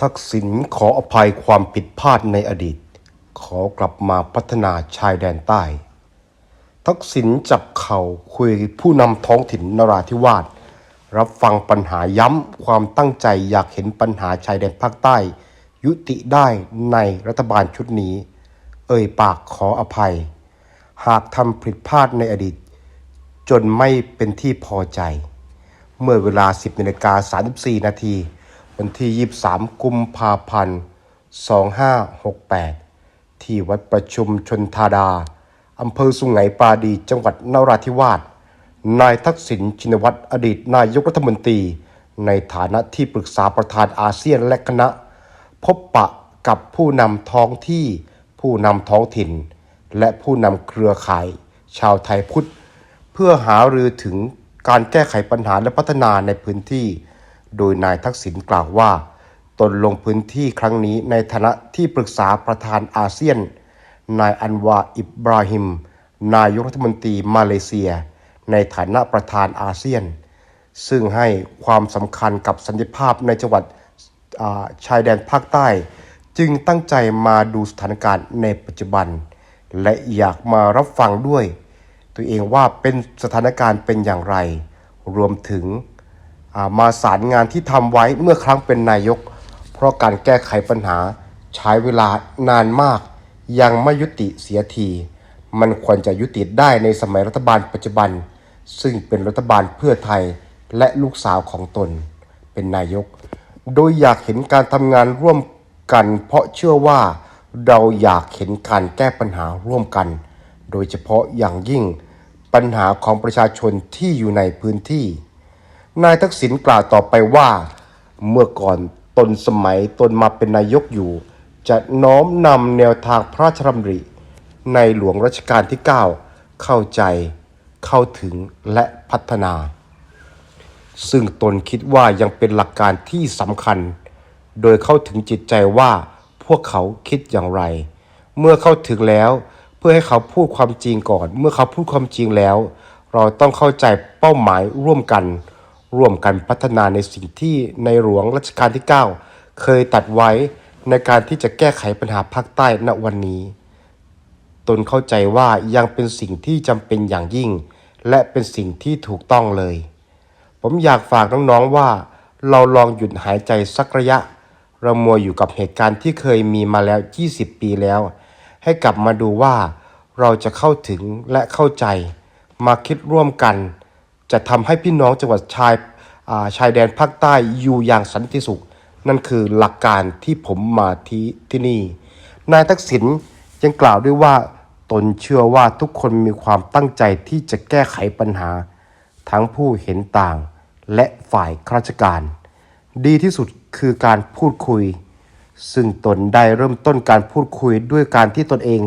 ทักษิณขออภัยความผิดพลาดในอดีต ขอกลับมาพัฒนาชายแดนใต้ ทักษิณจับเข่าคุยผู้นำท้องถิ่นนราธิวาสรับฟังปัญหาย้ำความตั้งใจอยากเห็นปัญหาชายแดนภาคใต้ ยุติได้ในรัฐบาลชุดนี้ เอ่ยปากขออภัย หากทำผิดพลาดในอดีต จนไม่เป็นที่พอใจ เมื่อเวลา 10นาฬิกา34นาที วันที่ 23 กุมภาพันธ์ 2568 ที่วัดประชุมชนธาดา อำเภอสุไหงปราดีจังหวัดนราธิวาส นายทักษิณชินวัตรอดีตนายกรัฐมนตรี ในฐานะที่ปรึกษาประธานอาเซียนและคณะ พบปะกับผู้นำท้องที่ ผู้นำท้องถิ่น และผู้นำเครือข่าย ชาวไทยพุทธ เพื่อหารือถึงการแก้ไขปัญหาและพัฒนาในพื้นที่ โดยนายทักษิณกล่าวว่า ตนลงพื้นที่ครั้งนี้ในฐานะที่ปรึกษาประธานอาเซียน นายอันวาอิบราฮิม นายกรัฐมนตรีมาเลเซีย ในฐานะประธานอาเซียน ซึ่งให้ความสำคัญกับสันติภาพในจังหวัดาชายแดนภาคใต้ จึงตั้งใจมาดูสถานการณ์ในปัจจุบัน และอยากมารับฟังด้วย ตัวเองว่าเป็นสถานการณ์เป็นอย่างไร รวมถึง มาสารงานที่ทำไว้เมื่อครั้งเป็นนายก เพราะการแก้ไขปัญหาใช้เวลานานมาก ยังไม่ยุติเสียที มันควรจะยุติได้ในสมัยรัฐบาลปัจจุบัน ซึ่งเป็นรัฐบาลเพื่อไทยและลูกสาวของตน เป็นนายก โดยอยากเห็นการทำงานร่วมกัน เพราะเชื่อว่าเราอยากเห็นการแก้ปัญหาร่วมกัน โดยเฉพาะอย่างยิ่งปัญหาของประชาชนที่อยู่ในพื้นที่ นายทักษิณกล่าวต่อไปว่า เมื่อก่อนตนสมัยตนมาเป็นนายกอยู่ จะน้อมนำแนวทางพระราชดำริ ในหลวงรัชกาลที่ 9 เข้าใจ เข้าถึงและพัฒนา ซึ่งตนคิดว่ายังเป็นหลักการที่สำคัญ โดยเข้าถึงจิตใจว่าพวกเขาคิดอย่างไร เมื่อเข้าถึงแล้วเพื่อให้เขาพูดความจริงก่อน เมื่อเขาพูดความจริงแล้ว เราต้องเข้าใจเป้าหมายร่วมกัน ร่วมกันพัฒนาในสิ่งที่ในหลวงรัชกาลที่ 9 เคยตัดไว้ในการที่จะแก้ไขปัญหาภาคใต้ณวันนี้ ตนเข้าใจว่ายังเป็นสิ่งที่จำเป็นอย่างยิ่ง และเป็นสิ่งที่ถูกต้องเลย ผมอยากฝากน้องๆว่า เราลองหยุดหายใจสักระยะ เรามัวอยู่กับเหตุการณ์ที่เคยมีมาแล้ว 20 ปีแล้ว ให้กลับมาดูว่าเราจะเข้าถึงและเข้าใจ มาคิดร่วมกัน จะทำให้พี่น้องจังหวัดชายาชายแดนภาคใต้อยู่อย่างสันติสุข นั่นคือหลักการที่ผมมาที่ที่นี่ นายทักษิณยังกล่าวด้วยว่าตนเชื่อว่าทุกคนมีความตั้งใจที่จะแก้ไขปัญหา ทั้งผู้เห็นต่างและฝ่ายข้าราชการ ดีที่สุดคือการพูดคุย ซึ่งตนได้เริ่มต้นการพูดคุยด้วยการที่ตนเอง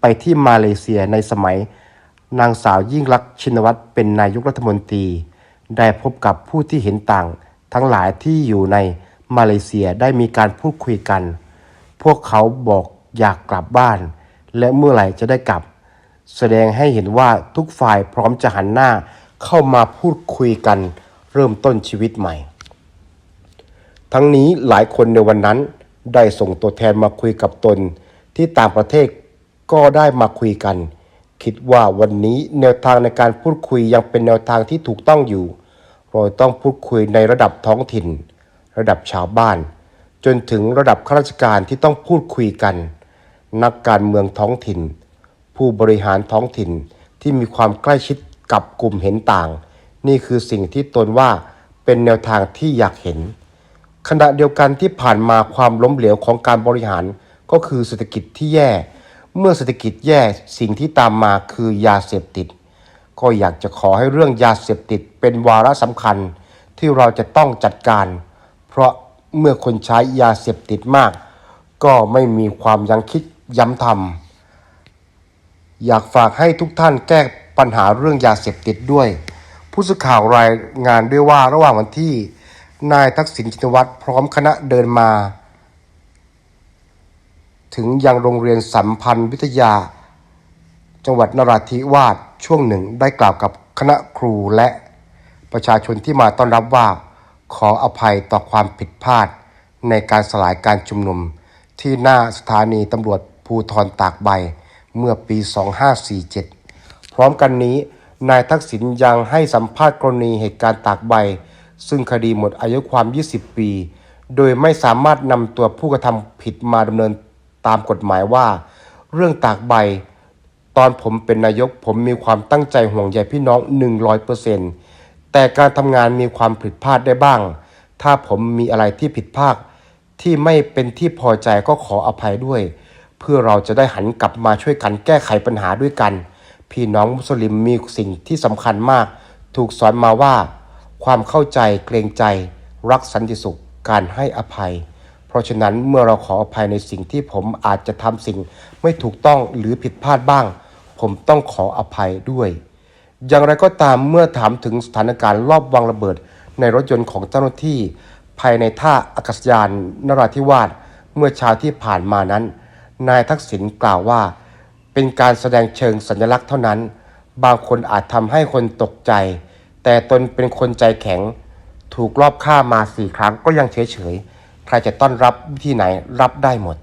ไปที่มาเลเซียในสมัย นางสาวยิ่งลักษณ์ชินวัตรเป็นนายกรัฐมนตรี ได้พบกับผู้ที่เห็นต่าง ทั้งหลายที่อยู่ในมาเลเซียได้มีการพูดคุยกัน พวกเขาบอกอยากกลับบ้าน และเมื่อไหร่จะได้กลับ แสดงให้เห็นว่าทุกฝ่ายพร้อมจะหันหน้าเข้ามาพูดคุยกัน เริ่มต้นชีวิตใหม่ ทั้งนี้หลายคนในวันนั้นได้ส่งตัวแทนมาคุยกับตน ที่ต่างประเทศก็ได้มาคุยกัน คิดว่าวันนี้แนวทางในการพูดคุยยังเป็นแนวทางที่ถูกต้องอยู่ เราต้องพูดคุยในระดับท้องถิ่น ระดับชาวบ้าน จนถึงระดับข้าราชการที่ต้องพูดคุยกัน นักการเมืองท้องถิ่น ผู้บริหารท้องถิ่นที่มีความใกล้ชิดกับกลุ่มเห็นต่าง นี่คือสิ่งที่ตนว่าเป็นแนวทางที่อยากเห็น ขณะเดียวกันที่ผ่านมาความล้มเหลวของการบริหารก็คือเศรษฐกิจที่แย่ เมื่อเศรษฐกิจแย่สิ่งที่ตามมาคือยาเสพติด ก็อยากจะขอให้เรื่องยาเสพติดเป็นวาระสำคัญที่เราจะต้องจัดการ เพราะเมื่อคนใช้ยาเสพติดมาก ก็ไม่มีความยังคิดย้ำทำอยากฝากให้ทุกท่านแก้ปัญหาเรื่องยาเสพติดด้วย ผู้สื่อข่าวรายงานด้วยว่าระหว่างวันที่นายทักษิณชินวัตรพร้อมคณะเดินมา ถึงยังโรงเรียนสัมพันธ์วิทยา จังหวัดนราธิวาสช่วงหนึ่งได้กล่าวกับคณะครูและประชาชนที่มาต้อนรับว่า ขออภัยต่อความผิดพลาด ในการสลายการชุมนุม ที่หน้าสถานีตำรวจภูทรตากใบเมื่อปี 2547 พร้อมกันนี้ นายทักษิณยังให้สัมภาษณ์กรณีเหตุการณ์ตากใบ ซึ่งคดีหมดอายุความ 20 ปี โดยไม่สามารถนำตัวผู้กระทำผิดมาดำเนิน ตามกฎหมายว่า เรื่องตากใบ ตอนผมเป็นนายกผมมีความตั้งใจห่วงใยพี่น้อง 100%แต่การทำงานมีความผิดพลาดได้บ้าง ถ้าผมมีอะไรที่ผิดพลาดที่ไม่เป็นที่พอใจก็ขออภัยด้วย เพื่อเราจะได้หันกลับมาช่วยกันแก้ไขปัญหาด้วยกัน พี่น้องมุสลิมมีสิ่งที่สำคัญมาก ถูกสอนมาว่า ความเข้าใจเกรงใจ รักสันติสุข การให้อภัย เพราะฉะนั้นเมื่อเราขออภัยในสิ่งที่ผมอาจจะทำสิ่งไม่ถูกต้องหรือผิดพลาดบ้าง ผมต้องขออภัยด้วย อย่างไรก็ตามเมื่อถามถึงสถานการณ์รอบวางระเบิด ในรถยนต์ของเจ้าหน้าที่ ภายในท่าอากาศยานนราธิวาสเมื่อเช้าที่ผ่านมานั้น นายทักษิณกล่าวว่า เป็นการแสดงเชิงสัญลักษณ์เท่านั้น บางคนอาจทำให้คนตกใจ แต่ตนเป็นคนใจแข็ง ถูกรอบฆ่ามาสี่ครั้งก็ยังเฉยๆ ใครจะต้อนรับที่ไหนรับได้หมด